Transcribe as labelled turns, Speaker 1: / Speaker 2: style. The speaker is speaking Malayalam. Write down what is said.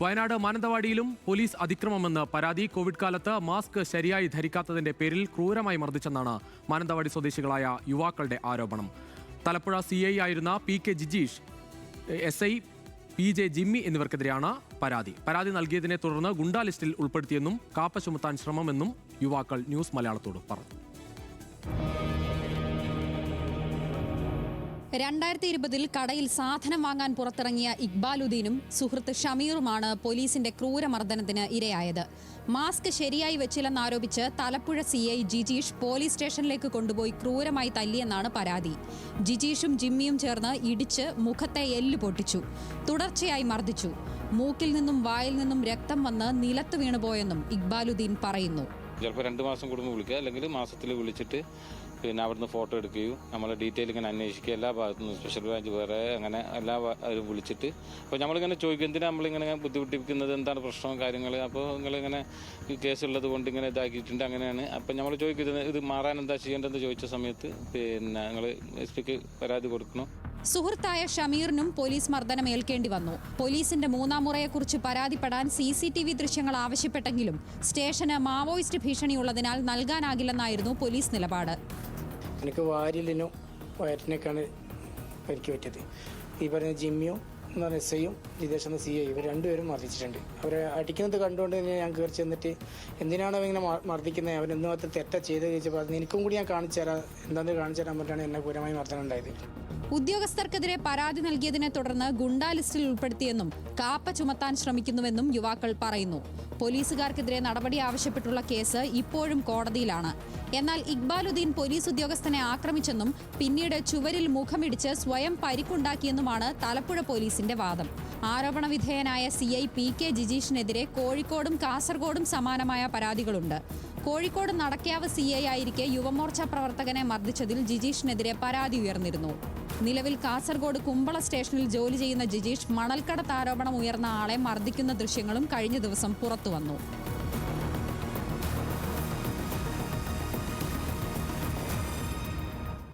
Speaker 1: വയനാട് മാനന്തവാടിയിലും പോലീസ് അതിക്രമമെന്ന് പരാതി. കോവിഡ് കാലത്ത് മാസ്ക് ശരിയായി ധരിക്കാത്തതിന്റെ പേരിൽ ക്രൂരമായി മർദ്ദിച്ചെന്നാണ് മാനന്തവാടി സ്വദേശികളായ യുവാക്കളുടെ ആരോപണം. തലപ്പുഴ സി ഐ ആയിരുന്ന P K Jijeesh S I P J Jimmy എന്നിവർക്കെതിരെയാണ് പരാതി. പരാതി നൽകിയതിനെ തുടർന്ന് ഗുണ്ടാ ലിസ്റ്റിൽ ഉൾപ്പെടുത്തിയെന്നും കാപ്പ ചുമത്താൻ ശ്രമമെന്നും യുവാക്കൾ ന്യൂസ് മലയാളത്തോട് പറഞ്ഞു.
Speaker 2: രണ്ടായിരത്തി ഇരുപതിൽ കടയിൽ സാധനം വാങ്ങാൻ പുറത്തിറങ്ങിയ ഇക്ബാലുദ്ദീനും സുഹൃത്ത് ഷമീറുമാണ് പോലീസിന്റെ ക്രൂരമർദ്ദനത്തിന് ഇരയായത്. മാസ്ക് ശരിയായി വെച്ചില്ലെന്നാരോപിച്ച് Thalappuzha C I Jijeesh police സ്റ്റേഷനിലേക്ക് കൊണ്ടുപോയി ക്രൂരമായി തല്ലിയെന്നാണ് പരാതി. ജിജീഷും ജിമ്മിയും ചേർന്ന് ഇടിച്ച് മുഖത്തെ എല്ല് പൊട്ടിച്ചു. തുടർച്ചയായി മർദ്ദിച്ചു. മൂക്കിൽ നിന്നും വായിൽ നിന്നും രക്തം വന്ന് നിലത്ത് വീണുപോയെന്നും ഇക്ബാലുദ്ദീൻ പറയുന്നു.
Speaker 3: ചിലപ്പോൾ രണ്ട് മാസം കൂടുമ്പോൾ വിളിക്കുക. അല്ലെങ്കിൽ മാസത്തിൽ വിളിച്ചിട്ട് പിന്നെ അവിടുന്ന് ഫോട്ടോ എടുക്കുകയും നമ്മളെ ഡീറ്റെയിൽ ഇങ്ങനെ അന്വേഷിക്കുക എല്ലാ ഭാഗത്തു നിന്നും സ്പെഷ്യൽ ബ്രാഞ്ച് വേറെ അങ്ങനെ എല്ലാ അവരും വിളിച്ചിട്ട്. അപ്പോൾ നമ്മളിങ്ങനെ ചോദിക്കും എന്തിനാണ് നമ്മളിങ്ങനെ ബുദ്ധിമുട്ടിപ്പിക്കുന്നത്? എന്താണ് പ്രശ്നവും കാര്യങ്ങൾ അപ്പോൾ നിങ്ങളിങ്ങനെ ഈ കേസുള്ളത് കൊണ്ട് ഇങ്ങനെ ഇതാക്കിയിട്ടുണ്ട് അങ്ങനെയാണ്. അപ്പം നമ്മൾ ചോദിക്കുന്നത് ഇത് മാറാൻ എന്താ ചെയ്യേണ്ടതെന്ന് ചോദിച്ച സമയത്ത് പിന്നെ നിങ്ങൾ എസ് പിക്ക് പരാതി കൊടുക്കണം.
Speaker 2: സുഹൃത്തായ ഷമീറിനും പോലീസ് മർദ്ദനം ഏൽക്കേണ്ടി വന്നു. പോലീസിന്റെ മൂന്നാം മുറയെക്കുറിച്ച് പരാതിപ്പെടാൻ സി സി ടി വി ദൃശ്യങ്ങൾ ആവശ്യപ്പെട്ടെങ്കിലും സ്റ്റേഷന് മാവോയിസ്റ്റ് ഭീഷണിയുള്ളതിനാൽ നൽകാനാകില്ലെന്നായിരുന്നു പോലീസ് നിലപാട്.
Speaker 4: എനിക്ക് വാരിലിനും വയറ്റിനൊക്കെയാണ് പരിക്ക് പറ്റിയത്. ഈ പറഞ്ഞ ജിമ്മിയും എന്ന് പറഞ്ഞ എസ് ഐയും ജിതേഷ് എന്ന സി ഐ ഇവർ രണ്ടുപേരും മർദ്ദിച്ചിട്ടുണ്ട്. അവരെ അടിക്കുന്നത് കണ്ടുകൊണ്ട് തന്നെ ഞാൻ കയറി ചെന്നിട്ട് എന്തിനാണ് ഇങ്ങനെ മർദ്ദിക്കുന്നത് അവൻ എന്ത് മാത്രം തെറ്റ ചെയ്ത് ചോദിച്ചപ്പോൾ അത് എനിക്കും കൂടി ഞാൻ കാണിച്ചു തരാം. എന്താണെന്ന് കാണിച്ചു തരാൻ പറ്റാണ് എന്നെ പൂരമായി മർദ്ദനം ഉണ്ടായത്.
Speaker 2: ഉദ്യോഗസ്ഥർക്കെതിരെ പരാതി നൽകിയതിനെ തുടർന്ന് ഗുണ്ടാ ലിസ്റ്റിൽ ഉൾപ്പെടുത്തിയെന്നും കാപ്പ ചുമത്താൻ ശ്രമിക്കുന്നുവെന്നും യുവാക്കൾ പറയുന്നു. പോലീസുകാർക്കെതിരെ നടപടി ആവശ്യപ്പെട്ടുള്ള കേസ് ഇപ്പോഴും കോടതിയിലാണ്. എന്നാൽ ഇക്ബാലുദ്ദീൻ പോലീസ് ഉദ്യോഗസ്ഥനെ ആക്രമിച്ചെന്നും പിന്നീട് ചുവരിൽ മുഖമിടിച്ച് സ്വയം പരിക്കുണ്ടാക്കിയെന്നുമാണ് തലപ്പുഴ പോലീസിന്റെ വാദം. ആരോപണ വിധേയനായ സി ഐ പി കെ ജിജീഷിനെതിരെ കോഴിക്കോടും കാസർഗോഡും സമാനമായ പരാതികളുണ്ട്. കോഴിക്കോട് നടക്കാവ് സി ഐ ആയിരിക്കെ യുവമോർച്ച പ്രവർത്തകനെ മർദ്ദിച്ചതിൽ ജിജീഷിനെതിരെ പരാതി ഉയർന്നിരുന്നു. നിലവിൽ കാസർഗോഡ് കുമ്പള സ്റ്റേഷനിൽ ജോലി ചെയ്യുന്ന ജിജീഷ് മണൽക്കടത്ത് ആരോപണം ഉയർന്ന ആളെ മർദ്ദിക്കുന്ന ദൃശ്യങ്ങളും കഴിഞ്ഞ ദിവസം പുറത്തുവന്നു.